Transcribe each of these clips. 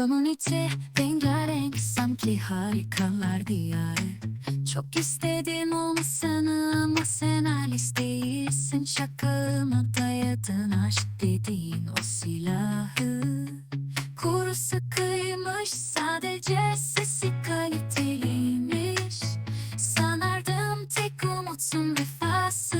Sanın içi rengarenk sanki harikalar diyarı Çok istedim olmasını ama sen Alice değilsin. Şakağıma dayadın aşk dediğin o silahı. Kuru sıkıymış sadece sesi kaliteliymiş. Sanardım tek umutsun vefası.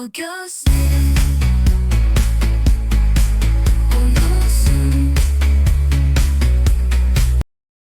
all goes.